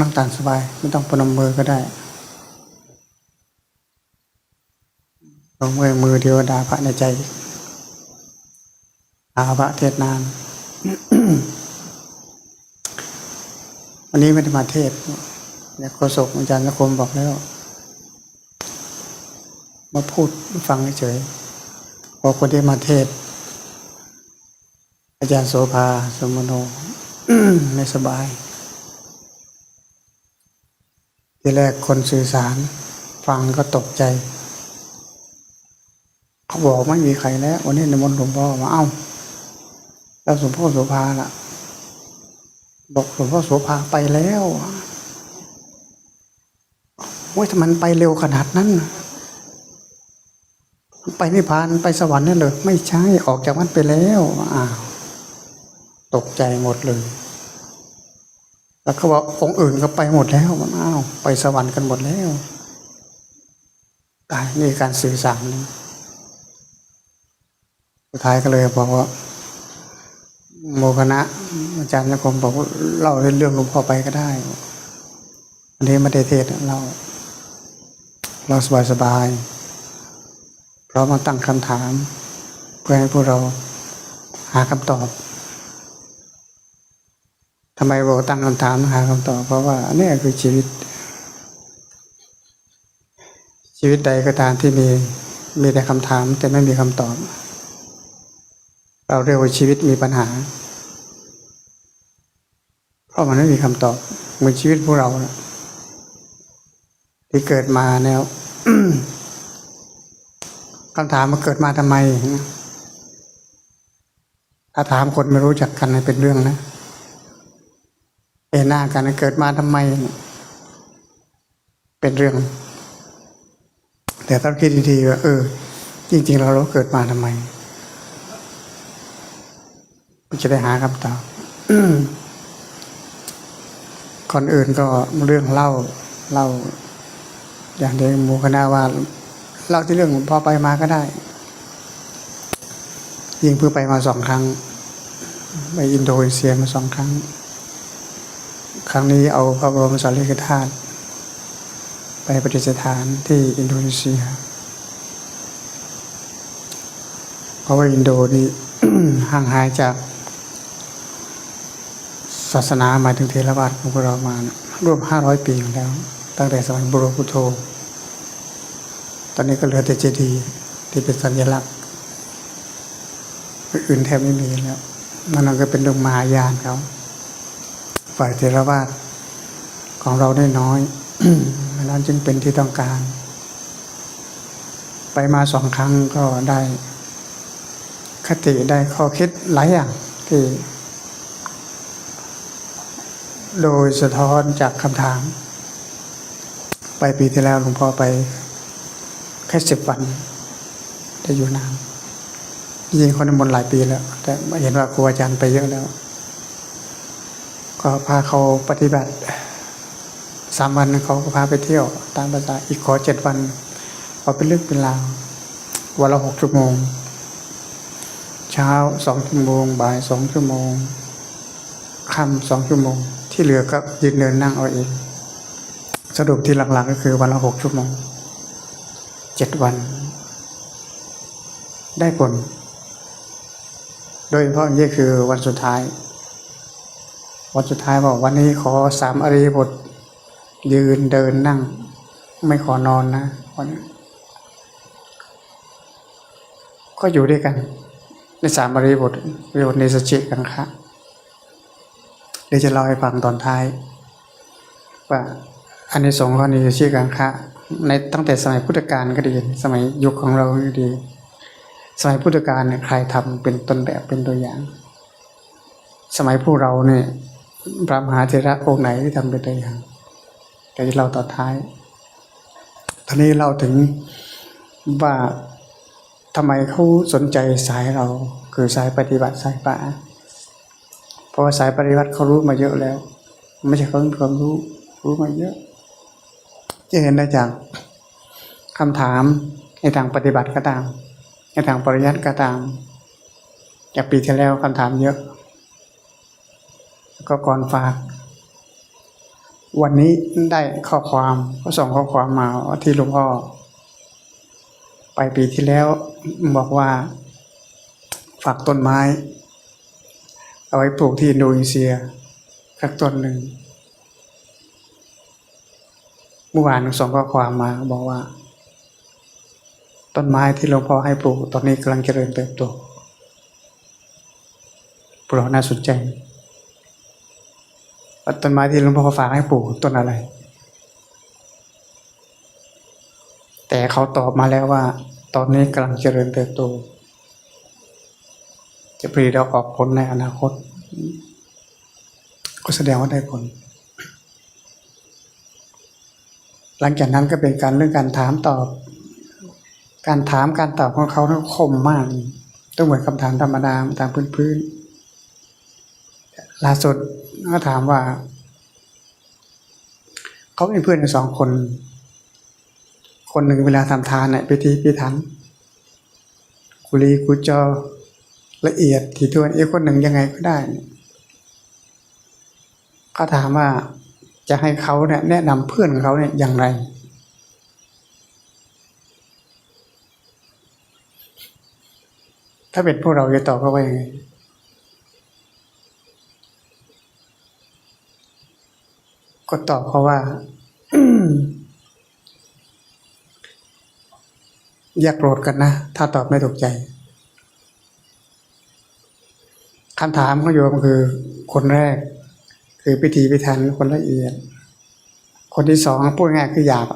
นั่งตามสบาย ไม่ต้องปนมมือก็ได้ลงมือมือเดียวดาพระในใจอาพระเทศนาน วันนี้ไม่ได้มาเทศเนี่ยโฆษกอาจารย์นคมบอกแล้ว มาพูดฟังเฉยพอคนที่มาเทศ อาจารย์โสภาสมโน ไม่สบาย ทีแรกคนสื่อสาร ฟังก็ตกใจ เขาบอกไม่มีใครแล้ว วันนี้ในมนหลวงพ่อมาเอ้า แล้วหลวงพ่อโสภาล่ะ บอกหลวงพ่อโสภาไปแล้วโอ้ยทำไมมันไปเร็วขนาดนั้นไปนิพพานไปสวรรค์นั่นเลยไม่ใช่ออกจากวัดไปแล้วอ้าว ตกใจหมดเลย แล้วเขาบอกองค์อื่นก็ไปหมดแล้วมันอ้าวไปสวรรค์กันหมดแล้วตายนี่การสื่อสารนะสุดท้ายก็เลยบอกว่า โมคณะอาจารย์นคมบอกว่าเล่าเรื่องหลวงพ่อไปก็ได้ อันนี้ไม่ได้เทศเราเราสบายสบายเพราะมาตั้งคำถาม เพื่อให้พวกเราหาคำตอบ ทำไมบอกตั้งคำถามหาคำตอบเพราะว่าเนี่ยคือชีวิต ชีวิตใดก็ตามที่มีมีแต่คำถามแต่ไม่มีคำตอบ เราเรียกว่าชีวิตมีปัญหา เพราะมันไม่มีคำตอบเหมือนชีวิตพวกเรานะที่เกิดมาแนวคำถามมันเกิดมาทำไม ถ้าถามคนไม่รู้จักกันเป็นเรื่องนะ เห็นหน้ากันเกิดมาทำไม เป็นเรื่อง แต่ต้องคิดดีๆว่าเออ จริง ๆ เราเราเกิดมาทำไมมันจะได้หาคำตอบก่อนอื่นก็เรื่องเล่าเล่า อย่างเดียวมูคณะว่าเล่าที่เรื่องพอไปมาก็ได้ ยิงเพื่อไปมาสองครั้ง ไปอินโดนีเซียมาสองครั้ง ครั้งนี้เอาพระบรมสารีริกธาตุไปประดิษฐานที่อินโดนีเซีย เพราะว่าอินโดนีห่างหายจากศาสนาหมายถึงเทรวาสของพวกเรามาร่วมห้าร้อยปีอยู่แล้ว ตั้งแต่สมัยบุรพุโธ ตอนนี้ก็เหลือแต่เจดีย์ที่เป็นสัญลักษณ์อื่นแทบไม่มีแล้วนั่นก็เป็นเรื่องมหายานเขา ฝ่ายเทรวาสของเราได้น้อยดังนั้นจึงเป็นที่ต้องการ ไปมาสองครั้งก็ได้คติได้ข้อคิดหลายอย่างที่ โดยสะท้อนจากคำถาม ไปปีที่แล้วหลวงพ่อไปแค่สิบวันได้อยู่นานจริงคนในมนหลายปีแล้ว แต่เห็นว่าครูอาจารย์ไปเยอะแล้ว ก็พาเขาปฏิบัติสามวันเขาก็พาไปเที่ยว ตามภาษาอีกขอเจ็ดวันเอาเป็นเรื่องเป็นราววันละหกชั่วโมง เช้าสองชั่วโมง บ่ายสองชั่วโมงค่ำสองชั่วโมง ที่เหลือก็ยืนเดินนั่งเอาเองสรุปที่หลักๆก็คือวันละหกชั่วโมงเจ็ดวัน ได้ผล โดยเฉพาะนี่คือวันสุดท้าย วันสุดท้ายบอกวันนี้ขอสามอริยบท ยืนเดินนั่ง ไม่ขอนอนนะวันนี้ก็อยู่ด้วยกัน ในสามอริยบทอริยบทในสจิกังคะเดี๋ยวจะเล่าให้ฟังตอนท้าย ว่าอันนสงส์ข้อนี้สจิกังคะในตั้งแต่สมัยพุทธกาลก็ดี สมัยยุคของเราก็ดี สมัยพุทธกาลเนี่ยใครทำเป็นต้นแบบเป็นตัวอย่างสสมัยพวกเราเนี่ย พระมหาเถระองค์ไหนที่ทำเป็นตัวอย่างแต่ที่เราต่อท้ายตอนนี้เราถึงว่าทำไมเขาสนใจสายเรา คือสายปฏิบัติสายป่าเพราะว่าสายปฏิบัติเขารู้มาเยอะแล้ว ไม่ใช่เขามีความรู้รู้มาเยอะ จะเห็นได้จากคำถามในทางปฏิบัติก็ตามในทางปริยัติก็ตามจากปีที่แล้วคำถามเยอะ ก็ก่อนฝาก วันนี้ได้ข้อความก็ส่งข้อความมาว่าที่หลวงพ่อไปปีที่แล้วบอกว่าฝากต้นไม้ เอาไว้ปลูกที่อินโดนีเซียสักต้นหนึ่งเมื่อวานส่งข้อความมาบอกว่า ต้นไม้ที่หลวงพ่อให้ปลูกตอนนี้กำลังเจริญเติบโตปลูกน่าสนใจ ต้นไม้ที่หลวงพ่อฝากให้ปลูกต้นอะไร แต่เขาตอบมาแล้วว่า ตอนนี้กำลังเจริญเติบโต จะผลิตดอกออกผลในอนาคต ก็แสดงว่าได้ผล หลังจากนั้นก็เป็นการเรื่องการถามตอบ การถามการตอบของเขาเนี่ยคมมาก ต้องเหมือนคำถามธรรมดาตามพื้นๆ ล่าสุดก็ถามว่า เขาเป็นเพื่อนกันสองคน คนหนึ่งเวลาทำทานเนี่ยพิธีพิถันกุลีกุจอละเอียดถี่ถ้วนอีกคนหนึ่งยังไงก็ได้ก็ถามว่าจะให้เขาเนี่ยแนะนำเพื่อนของเขาเนี่ยอย่างไร ถ้าเป็นพวกเราจะตอบเขาว่ายังไง ก็ตอบเขาว่า อย่าโกรธกันนะ ถ้าตอบไม่ถูกใจคำถามของโยมคือ คนแรก คือพิธีพิธันคนละเอียด คนที่สองพูดง่ายคือหยาบ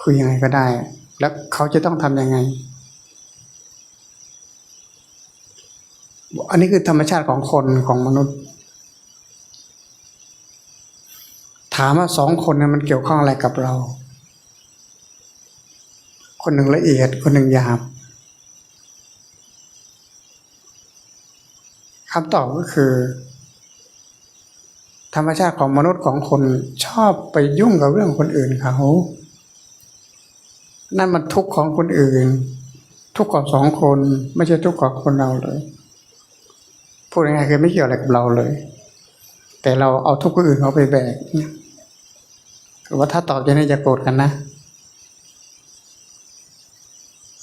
คือยังไงก็ได้ แล้วเขาจะต้องทำยังไง อันนี้คือธรรมชาติของคนของมนุษย์ ถามว่าสองคนนั้นมันเกี่ยวข้องอะไรกับเรา คนหนึ่งละเอียด คนหนึ่งหยาบคำตอบก็คือ ธรรมชาติของมนุษย์ของคนชอบไปยุ่งกับเรื่องคนอื่นเขา นั่นมันทุกข์ของคนอื่น ทุกข์ของสองคนไม่ใช่ทุกข์ของคนเราเลยพูดง่ายๆคือไม่เกี่ยวอะไรกับเราเลย แต่เราเอาทุกข์คนอื่นเขาไปแบกเนี่ย ว่าถ้าตอบอย่างนี้จะโกรธกันนะ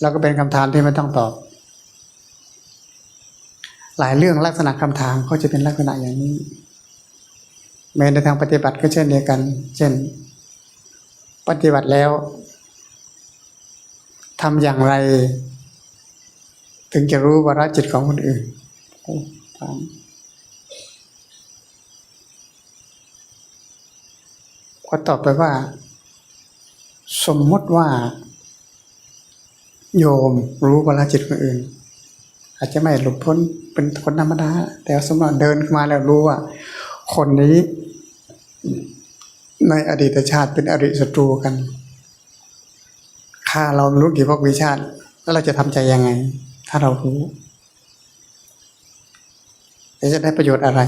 แล้วก็เป็นคำถามที่ไม่ต้องตอบ หลายเรื่องลักษณะคำถามเขาจะเป็นลักษณะอย่างนี้แม้ในทางปฏิบัติก็เช่นเดียวกัน เช่น ปฏิบัติแล้วทำอย่างไร ถึงจะรู้วาระจิตของคนอื่น อ้ถาตอบไปว่า สมมติว่า โยมรู้วาจิตคนอื่น อาจจะไม่หลุดพ้นเป็นคนธรรมดา แต่สมมติเดินมาแล้วรู้ว่า คนนี้ในอดีตชาติเป็นอริศัตรูกันฆ่าเรารู้กี่พวกวิชาติ แล้วเราจะทำใจยังไง ถ้าเรารู้จะได้ประโยชน์อะไร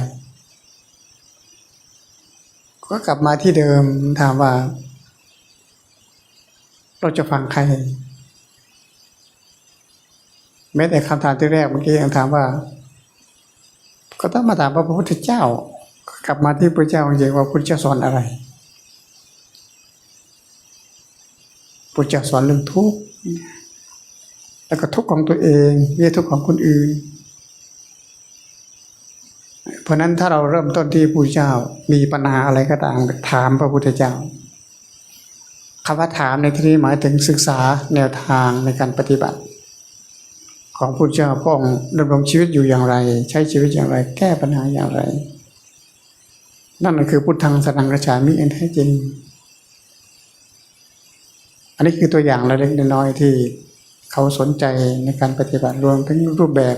ก็กลับมาที่เดิมถามว่า เราจะฟังใครแม้แต่คำถามที่แรกเมื่อกี้ยังถามว่า ก็ต้องมาถามพระพุทธเจ้า กลับมาที่พระเจ้าจริงว่าพระพุทธเจ้าสอนอะไรพระเจ้าสอนเรื่องทุกข์แล้วก็ทุกข์ของตัวเองไม่ใช่ทุกข์ของคนอื่น เพราะนั้นถ้าเราเริ่มต้นที่พระเจ้ามีปัญหาอะไรก็ตามถามพระพุทธเจ้าคำว่าถามในที่นี้หมายถึงศึกษาแนวทางในการปฏิบัติ ของพระเจ้าพระองค์ดำรงชีวิตอยู่อย่างไร ใช้ชีวิตอย่างไร แก้ปัญหาอย่างไร นั่นคือพุทธังสนังกระฉามิอันแท้จริง อันนี้คือตัวอย่างเล็กๆน้อยๆที่เขาสนใจในการปฏิบัติรวมทั้งรูปแบบ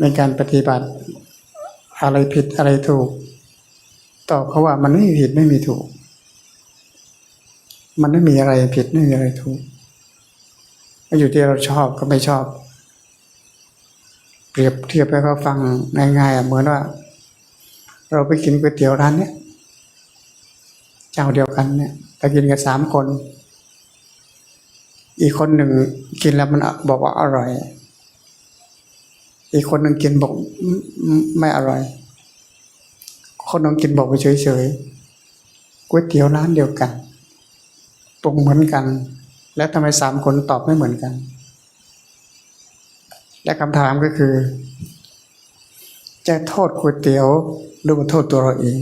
ในการปฏิบัติ อะไรผิดอะไรถูก ตอบเขาว่ามันไม่มีผิดไม่มีถูก มันไม่มีอะไรผิดไม่มีอะไรถูกมันอยู่ที่เราชอบก็ไม่ชอบ เปรียบเทียบให้เขาฟังง่ายๆเหมือนว่า เราไปกินก๋วยเตี๋ยวร้านเนี้ยเจ้าเดียวกันเนี่ยไปกินกันสามคน อีกคนหนึ่งกินแล้วมันบอกว่าอร่อย อีกคนหนึ่งกินบอกไม่อร่อย คนหนึ่งกินบอกไปเฉยๆก๋วยเตี๋ยวร้านเดียวกันปรุงเหมือนกัน แล้วทำไมสามคนตอบไม่เหมือนกัน และคำถามก็คือ จะโทษก๋วยเตี๋ยวหรือว่าโทษตัวเราเอง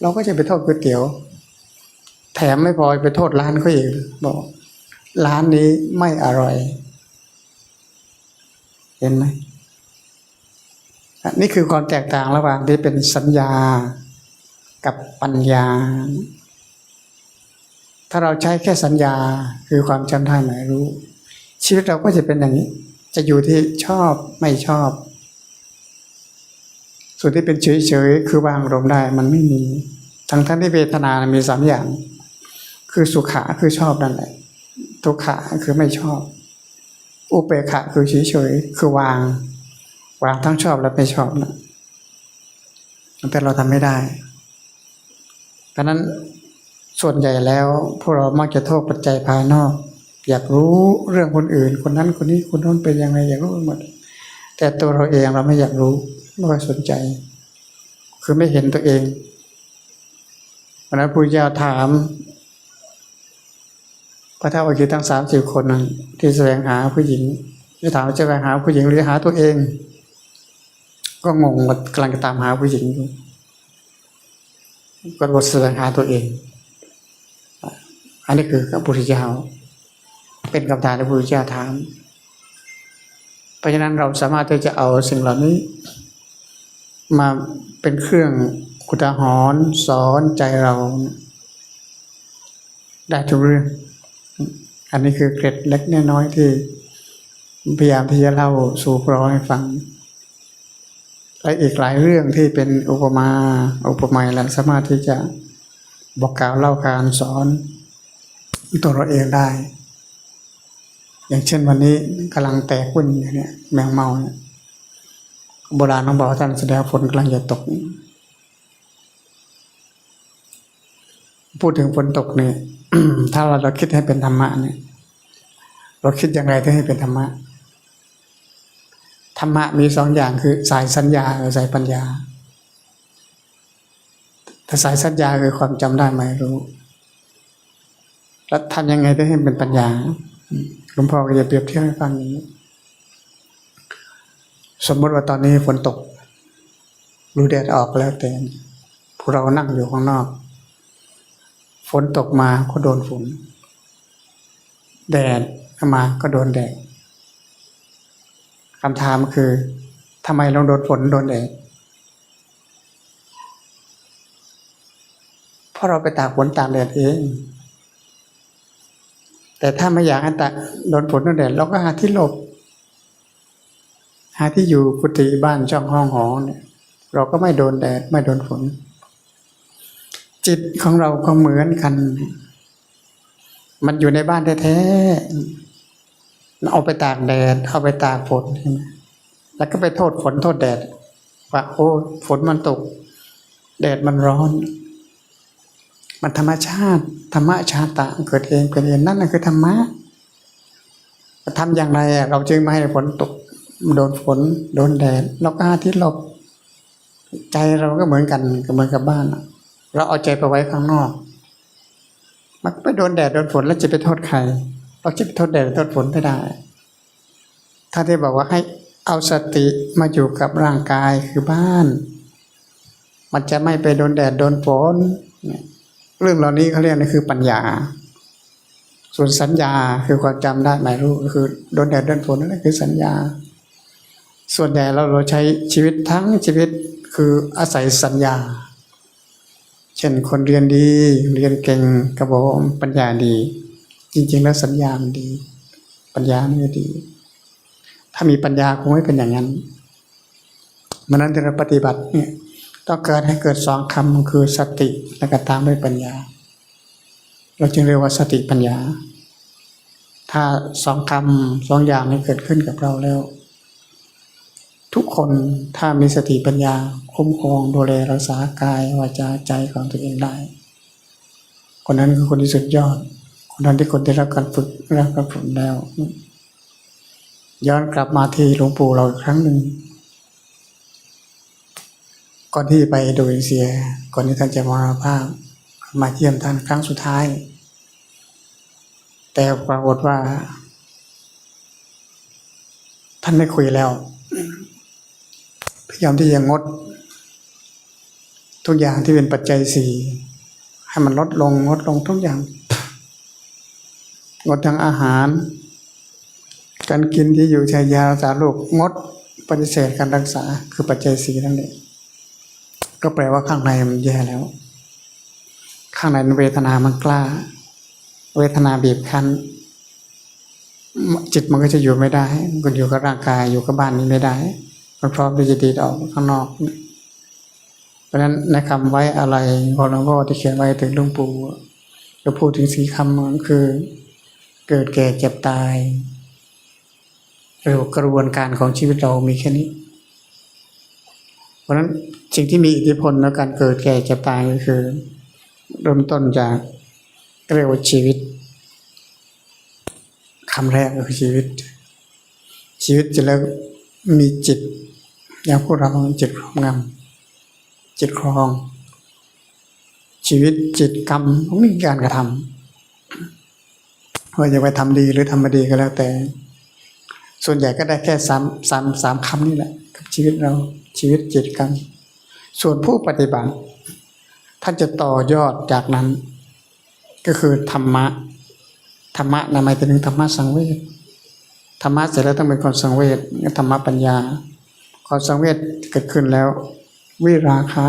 เราก็จะไปโทษก๋วยเตี๋ยว แถมไม่พอไปโทษร้านเขาอีกบอก ร้านนี้ไม่อร่อย เห็นไหมนี่คือความแตกต่างระหว่างที่เป็นสัญญากับปัญญา ถ้าเราใช้แค่สัญญาคือความจำได้หมายรู้ ชีวิตเราก็จะเป็นอย่างนี้ จะอยู่ที่ชอบไม่ชอบ ส่วนที่เป็นเฉยๆคือวางลมณ์ได้มันไม่มี ทั้งทั้งที่เวทนามีสามอย่าง คือสุขะคือชอบนั่นแหละทุกขะคือไม่ชอบ อุเบกขะคือเฉยๆคือวาง วางทั้งชอบและไม่ชอบนะแต่เราทำไม่ได้ดังนั้นส่วนใหญ่แล้ว พวกเรามักจะโทษปัจจัยภายนอก อยากรู้เรื่องคนอื่น คนนั้นคนนี้คนโน้นเป็นยังไงอยากรู้หมด แต่ตัวเราเองเราไม่อยากรู้ไม่ค่อยสนใจ คือไม่เห็นตัวเองวันนั้นพระพุทธเจ้าถาม พระเท่าวิกิทั้งสามสิบคนนั้นที่แสวงหาผู้หญิงที่ถามว่าจะแสวงหาผู้หญิงหรือหาตัวเอง ก็งงว่ากำลังจะตามหาผู้หญิงอยู่ก็บทแสวงหาตัวเอง อันนี้คือพระพุทธเจ้าเป็นคำถามที่พระพุทธเจ้าถาม เพราะฉะนั้นเราสามารถที่จะเอาสิ่งเหล่านี้ มาเป็นเครื่องอุทาหรณ์สอนใจเรา ได้ทุกเรื่อง อันนี้คือเกร็ดเล็กน้อยที่พยายามที่จะเล่าสู่พวกเราให้ฟัง และอีกหลายเรื่องที่เป็นอุปมาอุปไมยและสามารถที่จะบอกกล่าวเล่าการสอนตัวเราเองได้ อย่างเช่นวันนี้กำลังแตกวุ่นอยู่เนี่ยแมงเมาเนี่ยโบราณต้องบอกท่านแสดงฝนกำลังจะตก พูดถึงฝนตกเนี่ย ถ้าเราเราคิดให้เป็นธรรมะเนี่ย เราคิดอย่างไรที่ให้เป็นธรรมะ ธรรมะมีสองอย่างคือ สายสัญญากับสายปัญญา ถ้าสายสัญญาคือความจำได้หมารู้ แล้วทำยังไงได้ให้เป็นปัญญาหลวงพ่อก็จะเปรียบเทียบให้ฟังอย่างนี้ สมมติว่าตอนนี้ฝนตก รู้แดดออกแล้วแต่พวกเรานั่งอยู่ข้างนอก ฝนตกมาก็โดนฝน แดดมาก็โดนแดดคำถามคือทำไมเราโดนฝนโดนแดดเพราะเราไปตากฝนตากแดดเอง แต่ถ้าไม่อยากให้ตากโดนฝนโดนแดดเราก็หาที่หลบ หาที่อยู่กุฏิบ้านช่องห้องหอเนี่ย เราก็ไม่โดนแดดไม่โดนฝน จิตของเราก็เหมือนกัน มันอยู่ในบ้านแท้ๆเอาไปตากแดด เอาไปตากฝนใช่ไหมแล้วก็ไปโทษฝนโทษแดดว่าโอ้ฝนมันตก แดดมันร้อน มันธรรมชาติ ธรรมชาติตะเกิดเองเป็นเองนั่นแหละคือธรรมะทำอย่างไรอะเราจึงไม่ให้ฝนตก โดนฝน โดนแดดเราก็หาที่หลบ ใจเราก็เหมือนกันก็เหมือนกับบ้านอะ เราเอาใจไปไว้ข้างนอก มันไปโดนแดดโดนฝนแล้วจะไปโทษใคร เราจะไปโทษแดดโทษฝนไม่ได้ถ้าที่บอกว่าให้เอาสติมาอยู่กับร่างกายคือบ้าน มันจะไม่ไปโดนแดดโดนฝนเรื่องเหล่านี้เขาเรียกนี่คือปัญญา ส่วนสัญญาคือความจำได้หมายรู้ก็คือโดนแดดโดนฝนนั่นคือสัญญา ส่วนใหญ่เราเราใช้ชีวิตทั้งชีวิตคืออาศัยสัญญา เช่นคนเรียนดีเรียนเก่งกระบอกปัญญาดี จริง ๆ แล้วสัญญามันดี ปัญญาไม่ดีถถ้ามีปัญญาคงไม่เป็นอย่างนั้นมันนั้นที่เราปฏิบัติเนี่ยต้องเกิดให้เกิดสองคำคือสติและก็ตามด้วยปัญญา เราจึงเรียกว่าสติปัญญา ถ้าสองคำสองอย่างนี้เกิดขึ้นกับเราแล้ว ทุกคนถ้ามีสติปัญญาคุ้มครองดูแลรักษากายวาจาใจของตัวเองได้ คนนั้นคือคนที่สุดยอด คนนั้นที่คนได้รับการฝึกรับการฝึกแล้ว ย้อนกลับมาที่หลวงปู่เราอีกครั้งหนึ่งก่อนที่ไปอินโดนีเซีย ก่อนที่ท่านจะมรณภาพ มาเยี่ยมท่านครั้งสุดท้าย แต่ปรากฏว่า ท่านไม่คุยแล้ว ยายามที่จะงด ทุกอย่างที่เป็นปัจจัยสี่ให้มันลดลงงดลงทุกอย่าง งดทั้งอาหาร การกินที่อยู่ช้ยารักษาโรคงดปฏิเสธการรักษาคือปัจจัยสี่นั่นเองก็แปลว่าข้างในมันแย่แล้ว ข้างในเวทนามันกล้า เวทนาบีบคั้น จิตมันก็จะอยู่ไม่ได้มันก็อยู่กับร่างกายอยู่กับบ้านนี้ไม่ได้ มันพร้อมที่จะดีดออกข้างนอก เพราะฉะนั้นในคำไว้อะไรของหลวงพ่อที่เขียนไว้ถึงหลวงปู่ก็พูดถึงสีคำคือ เกิดแก่เจ็บตายเร็วกระบวนการของชีวิตเรามีแค่นี้ เพราะฉะนั้นสิ่งที่มีอิทธิพลในการเกิดแก่เจ็บตายก็คือ เริ่มต้นจากเรียกว่าชีวิตคำแรกก็คือชีวิต ชีวิตจะแล้วมีจิต อย่างพวกเราจิตครองงำจิตครอง ชีวิตจิตกรรมต้องมีการกระทำว่าจะไปทำดีหรือทำไม่ดีก็แล้วแต่ ส่วนใหญ่ก็ได้แค่สามสามสามคำนี่แหละ กับชีวิตเราชีวิตจิตกรรม ส่วนผู้ปฏิบัติท่านจะต่อยอดจากนั้น ก็คือธรรมะธรรมะนะหมายถึงธรรมะสังเวชธรรมะเสร็จแล้วต้องเป็นคนสังเวชธรรมะปัญญา ความสังเวชเกิดขึ้นแล้ว วิราคะ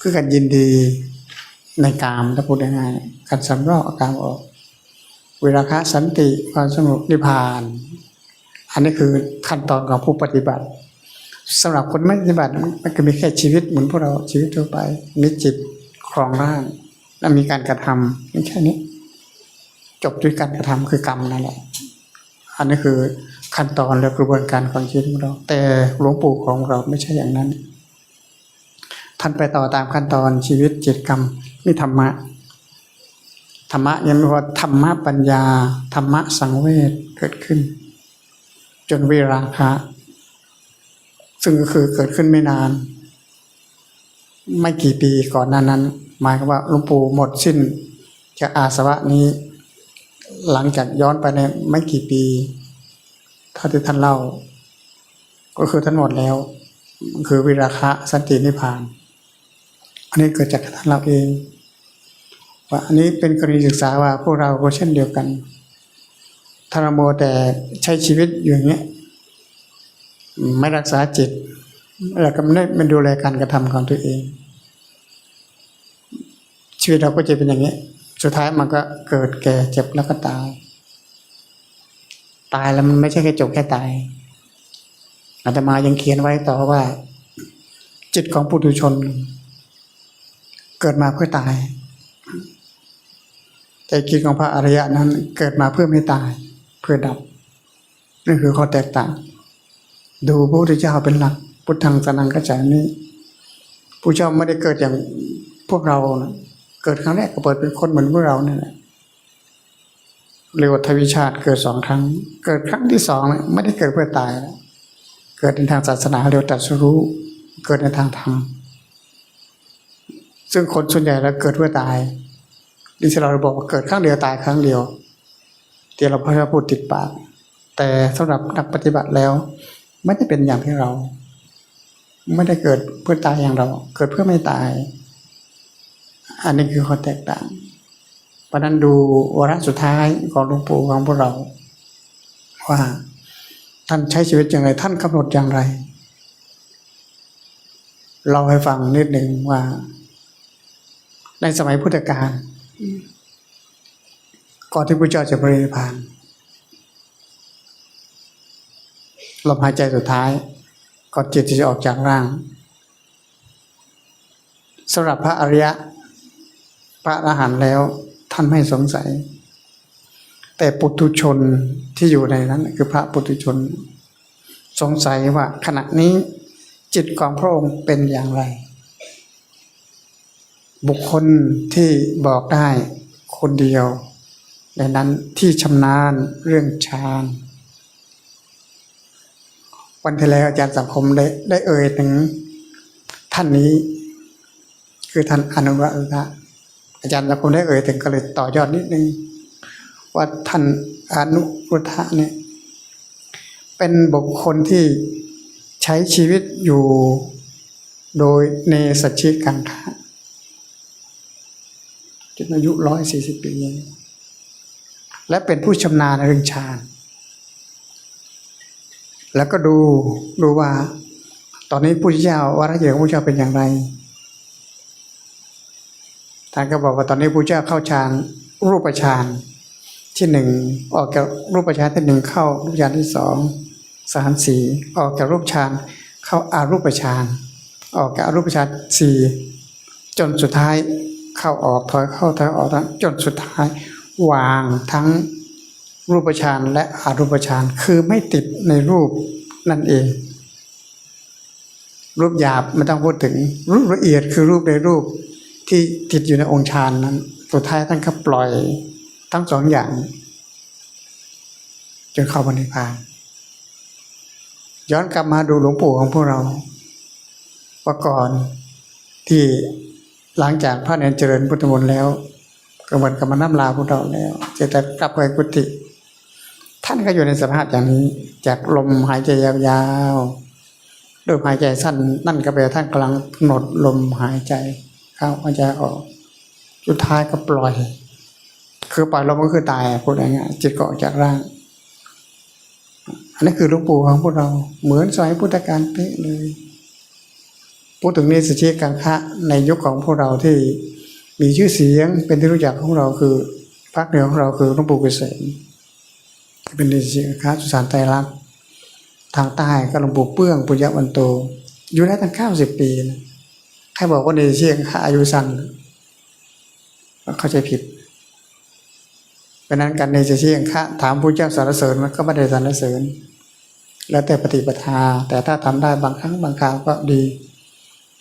คือการยินดีในกามถ้าพูดง่ายๆการสำรอกการออก วิราคะสันติความสงบนิพพาน อันนี้คือขั้นตอนของผู้ปฏิบัติสำหรับคนไม่ปฏิบัติมันก็มีแค่ชีวิตเหมือนพวกเราชีวิตทั่วไปมีจิตครองร่าง และมีการกระทำแค่นี้ จบด้วยการกระทำคือกรรมนั่นแหละอันนี้คือ ขั้นตอนและกระบวนการของชีวิตของเรา แต่หลวงปู่ของเราไม่ใช่อย่างนั้น ท่านไปต่อตามขั้นตอนชีวิตจิตกรรมมีธรรมะธรรมะยังไม่ว่าธรรมะปัญญา ธรรมะสังเวชเกิดขึ้น จนวิราคะ ซึ่งก็คือเกิดขึ้นไม่นาน ไม่กี่ปีก่อนหน้านั้น หมายความว่าหลวงปู่หมดสิ้นจากอาสวะนี้ หลังจากย้อนไปในไม่กี่ปี เท่าที่ท่านเล่า ก็คือท่านหมดแล้ว คือวิราคะสันตินิพพาน อันนี้เกิดจากท่านเราเอง ว่าอันนี้เป็นกรณีศึกษาว่าพวกเราก็เช่นเดียวกันถ้าเราโมแต่ใช้ชีวิตอยู่อย่างเงี้ยไม่รักษาจิตแล้วก็ไม่ได้ไม่ดูแลการกระทำของตัวเอง ชีวิตเราก็จะเป็นอย่างนี้ สุดท้ายมันก็เกิดแก่เจ็บแล้วก็ตาย ตายแล้วมันไม่ใช่แค่จบแค่ตายอาตมายังเขียนไว้ต่อว่า จิตของปุถุชน เกิดมาเพื่อตาย แต่จิตของพระอริยะนั้น เกิดมาเพื่อไม่ตาย เพื่อดับนี่คือข้อแตกต่าง ดูพระพุทธเจ้าเป็นหลัก พุทธังสนังกัจจานี้ผู้เจ้าไม่ได้เกิดอย่างพวกเรานะเกิดครั้งแรกก็เปิดเป็นคนเหมือนพวกเราเนี่ยแหละ เรียกว่าทวิชาติเกิดสองครั้ง เกิดครั้งที่สองไม่ได้เกิดเพื่อตายแล้วเกิดในทางศาสนาเรียกตรัสรู้ เกิดในทางธรรมซึ่งคนส่วนใหญ่แล้วเกิดเพื่อตายดิฉันเราบอกว่าเกิดครั้งเดียวตายครั้งเดียวที่เราพยายาพูดติดปาก แต่สำหรับนักปฏิบัติแล้ว ไม่ได้เป็นอย่างที่เรา ไม่ได้เกิดเพื่อตายอย่างเรา เกิดเพื่อไม่ตาย อันนี้คือข้อแตกต่าง เพราะนั้นดูวาระสุดท้ายของหลวงปู่ของพวกเรา ว่าท่านใช้ชีวิตอย่างไร ท่านกำหนดอย่างไร เราให้ฟังนิดหนึ่งว่า ในสมัยพุทธกาลก่อนที่พระเจ้าจะปรินิพพานลมหายใจสุดท้ายก่อนจิตจะออกจากร่างสำหรับพระอริยะ พระอรหันต์แล้ว ท่านไม่สงสัย แต่ปุถุชนที่อยู่ในนั้น คือพระปุถุชน สงสัยว่าขณะนี้จิตของพระองค์เป็นอย่างไร บุคคลที่บอกได้คนเดียว ในนั้นที่ชำนาญเรื่องฌานวันที่แล้วอาจารย์สังคมได้ได้เอ่ยถึงท่านนี้ คือท่านอนุรักษ์นะ อาจารย์สังคมได้เอ่ยถึงก็เลยต่อยอดนิดนึง ว่าท่านอนุรุทธะเนี่ย เป็นบุคคลที่ใช้ชีวิตอยู่โดยเนสัชิกังคะจนอายุร้อยสี่สิบปีและเป็นผู้ชำนาญเรื่องฌานแล้วก็ดูดูว่า ตอนนี้ผู้เจ้าวาระเยองผู้เจ้าเป็นอย่างไร ท่านก็บอกว่าตอนนี้ผู้เจ้าเข้าฌานรูปฌานที่หนึ่งออกจากรูปฌานที่หนึ่งเข้ารูปฌานที่สองสามสี่ออกจากรูปฌานเข้าอารูปฌานออกจากอารูปฌานสี่จนสุดท้ายเข้าออกถอยเข้าถอยออกจนสุดท้าย วางทั้งรูปฌานและอารูปฌานคือไม่ติดในรูปนั่นเอง รูปหยาบไม่ต้องพูดถึงรูปละเอียดคือรูปในรูป ที่ติดอยู่ในองค์ฌานนั้น สุดท้ายท่านก็ปล่อยทั้งสองอย่างจนเข้าบนิพาน ย้อนกลับมาดูหลวงปู่ของพวกเราว่าก่อนที่หลังจากพระเนรเจริญพุทธมนต์แล้วก็เหมือนกับมาน้ำลาพวกเราแล้วจะแต่กลับไปกุฏิท่านก็อยู่ในสภาพอย่างนี้ จากลมหายใจยาวๆลมหายใจสั้นนั่นก็แปลว่าท่านกำลังกำหนดลมหายใจ เข้าหาใจออก สุดท้ายก็ปล่อย คือปล่อยลมก็คือตายพูดง่ายจิตเก็ออกจากร่าง อันนี้คือลวงปู่ของพวกเรา เหมือนสมัยพุทธกาลเป๊ะเลย พูดถึงในสชิกังคะในยุคของพวกเราที่มีชื่อเสียงเป็นที่รู้จักของเราคือภาคเหนือของเราคือหลวงปู่เกษมเป็นในสชิกังคะสุสานไตรลักษณ์ทางใต้ก็หลวงปู่เปื้องปุญญวันโต อยู่ได้ตั้งเก้าสิบปีนะ ใครบอกว่าในสชิกังอายุสั้นก็เข้าใจผิดเพราะนั้นการในสชิกังคะถามผู้เจ้าสารเสริญมันก็ไม่ได้สารเสริญ แล้วแต่ปฏิปทา แต่ถ้าทำได้บางครั้งบางคราวก็ดี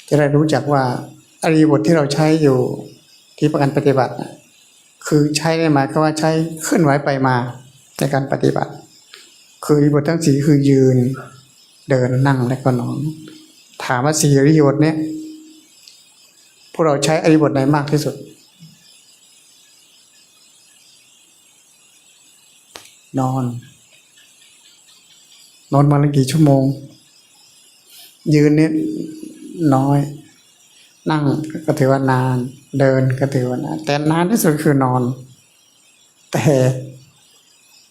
จะได้รู้จักว่าอริบทที่เราใช้อยู่ที่ประกันปฏิบัติ คือใช้ได้หมายก็ว่าใช้เคลื่อนไหวไปมาในการปฏิบัติ คืออริบททั้งสี่คือยืนเดินนั่งและก็นอน ถามว่าสี่อริยบทเนี้ย วกเราใช้อริบทไหนมากที่สุดนอน นอนมาละกี่ชั่วโมง ยืนนี่น้อย นั่งก็ถือว่านาน เดินก็ถือว่านาน แต่นานที่สุดคือนอน แต่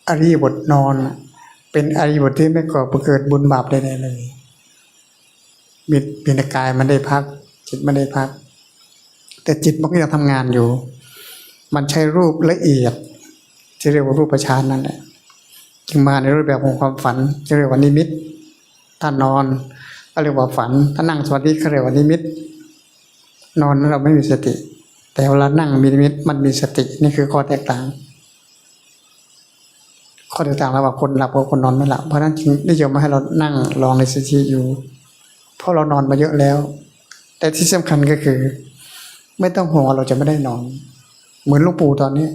อริบทนอน เป็นอริบทที่ไม่ก่อปะเกิดบุญบาปใดๆเลยมิตรปีนกายมันได้พัก จิตไม่ได้พัก แต่จิตมันก็ยังทำงานอยู่ มันใช้รูปละเอียด ที่เรียกว่ารูปประชานนั่นแหละจึงมาในรูปแบบของความฝันที่เรียกว่านิมิตถ้านอนก็เรียกว่าฝัน ถ้านั่งสมาธิเขาเรียกว่านิมิต นอนเราไม่มีสติ แต่เวลานั่งมีนิมิตมันมีสตินี่คือข้อแตกต่าง ข้อแตกต่างระหว่างคนหลับกับคนนอนไม่หลับเพราะนั้นจึงนิยมมาให้เรานั่งลองในสติอยู่ เพราะเรานอนมาเยอะแล้ว แต่ที่สำคัญก็คือ ไม่ต้องห่วงว่าเราจะไม่ได้นอน เหมือนลูกปู่ตอนนี้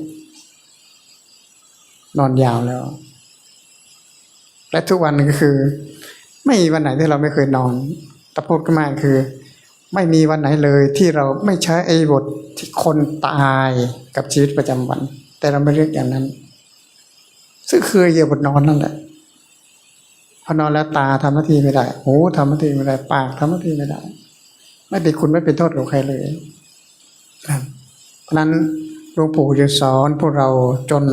นอนยาวแล้ว และทุกวันก็คือ ไม่มีวันไหนที่เราไม่เคยนอนแต่พูดก็มาคือ ไม่มีวันไหนเลยที่เราไม่ใช้ไอ้บทที่คนตายกับชีวิตประจำวัน แต่เราไม่เรียกอย่างนั้น ซึ่งคือเหยียบบทนอนนั่นแหละพอนอนแล้วตาทำหน้าที่ไม่ได้ หูทำหน้าที่ไม่ได้ ปากทำหน้าที่ไม่ได้ ไม่เป็นคุณไม่เป็นโทษกับใครเลย ครับเพราะฉะนั้นหลวงปู่จะสอนพวกเราจน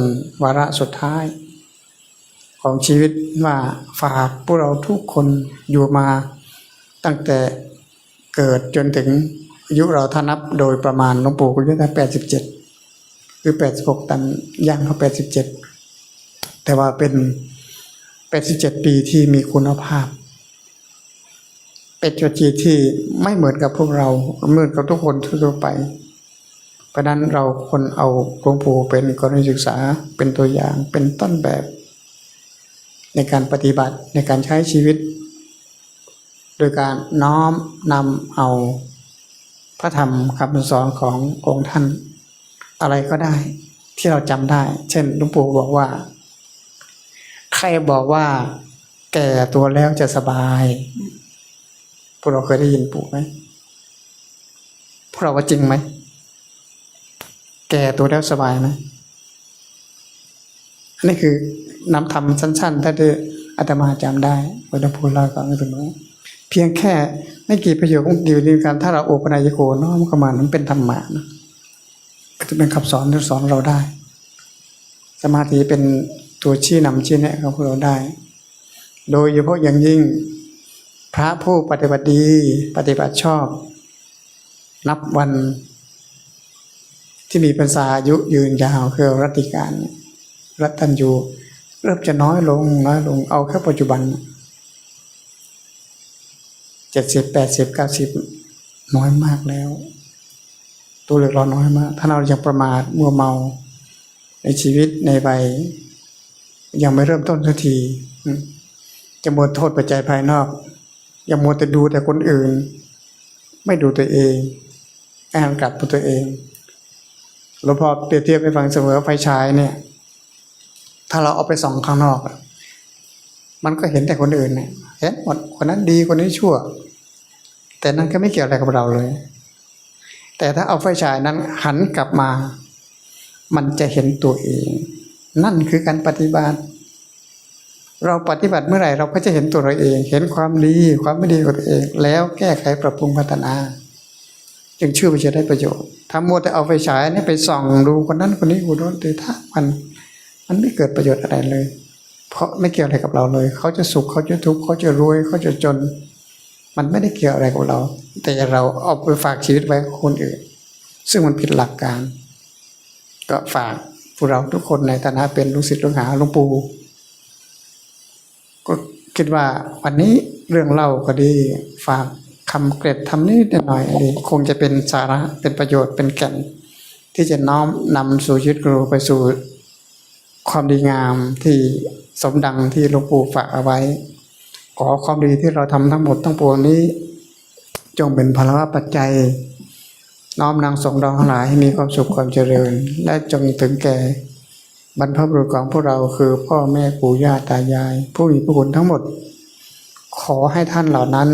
วาระสุดท้าย ของชีวิตว่าฝากพวกเราทุกคนอยู่มาตั้งแต่เกิดจนถึงอายุเราถ้านับโดยประมาณหลวงปู่ก็อายุได้แปดสิบเจ็ดคือแปดสิบหกตันย่างเขาแปดสิบเจ็ดแต่ว่าเป็น87ปีที่มีคุณภาพ เป็นจุดจีที่ไม่เหมือนกับพวกเราเหมือนกับทุกคนทั่วไป ราะฉะนั้นเราคนเอาหลวงปู่เป็นกรณีศึกษาเป็นตัวอย่างเป็นต้นแบบ ในการปฏิบัติในการใช้ชีวิต โดยการน้อมนำเอาพระธรรมคำสอนขององค์ท่าน อะไรก็ได้ที่เราจำได้ เช่นหลวงปู่บอกว่า ใครบอกว่า แก่ตัวแล้วจะสบายพวกเราเคยได้ยินปู่ไหมพวกเราว่าจริงไหม แก่ตัวแล้วสบายไหมอันนี้คือนำธรรมสั้นๆ ถ้าได้อาตมาจำได้วัดพูดเล่าก่อนก็ถึงว่าเพียงแค่ไม่กี่ประโยคของเดียวกันถ้าเราโอปนายโกน้อมเข้ามานั้นเป็นธรรมะนะก็จะเป็นคำสอนที่สอนเราได้ สมาธิเป็นตัวชี้นำชี้แนะของพวกเราได้ โดยเฉพาะอย่างยิ่ง พระผู้ปฏิบัติดี ปฏิบัติชอบ นับวัน ที่มีพรรษาอายุยืนยาวคือรัติการรัตตัญยูเริ่มจะน้อยลงน้อยลงเอาแค่ปัจจุบันเจ็ดสิบแปดสิบเก้าสิบน้อยมากแล้ว ตัวเลือกเราน้อยมาก ถ้าเรายังประมาทมัวเมาในชีวิตในวัยยังไม่เริ่มต้นสักทีจะมัวโทษปัจจัยภายนอกย่ามัวแต่ดูแต่คนอื่น ไม่ดูตัวเองแอ่านกลับตัวเอง หลวงพ่อเปรียบเทียบให้ฟังเสมอไฟฉายเนี่ย ถ้าเราเอาไปส่องข้างนอกมันก็เห็นแต่คนอื่นเนี่ยเห็นหมดคนนั้นดีคนนี้ชั่ว แต่นั่นก็ไม่เกี่ยวอะไรกับเราเลย แต่ถ้าเอาไฟฉายนั้นหันกลับมา มันจะเห็นตัวเอง นั่นคือการปฏิบัติ เราปฏิบัติเมื่อไหร่เราก็จะเห็นตัวเราเอง เห็นความดีความไม่ดีของตัวเอง แล้วแก้ไขปรับปรุงพัฒนา จึงเชื่อว่าจะได้ประโยชน์ถ้ามัวแต่เอาไฟฉายนี่ไปส่องดูคนนั้นคนนี้คนโน้นแตีท่ามันมันไม่เกิดประโยชน์อะไรเลย เพราะไม่เกี่ยวอะไรกับเราเลย เขาจะสุขเขาจะทุกข์เขาจะรวยเขาจะจน มันไม่ได้เกี่ยวอะไรกับเรา แต่เราเอาไปฝากชีวิตไว้คนอื่น ซึ่งมันผิดหลักการ ก็ฝากพวกเราทุกคนในฐานะเป็นลูกศิษย์ลูกหาหลวงปู่ก็คิดว่าวันนี้เรื่องเล่าก็ดีฝาก คำเกร็ดทำนิดหน่อยดีคงจะเป็นสาระเป็นประโยชน์เป็นแก่น ที่จะน้อมนำสู่ชีวิตเราไปสู่ ความดีงามที่สมดังที่หลวงปู่ฝากเอาไว้ ขอความดีที่เราทำทั้งหมดทั้งปวงนี้ จงเป็นพลวะปัจจัย น้อมนางส่งเราทั้งหลายให้มีความสุขความเจริญ และจงถึงแก่บรรพบุรุษของพวกเราคือพ่อแม่ปู่ย่าตายาย ผู้มีพระคุณทั้งหมด ขอให้ท่านเหล่านั้น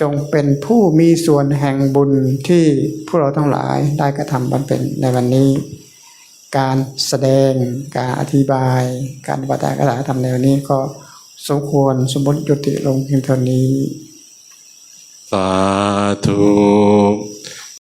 จงเป็นผู้มีส่วนแห่งบุญที่พวกเราทั้งหลายได้กระทำบำเพ็ญในวันนี้ การแสดงการอธิบาย การปฏิบัติการทำในวันนี้ก็สมควรสมบูรณ์ยุติลงเพียงเท่านี้ สาธุ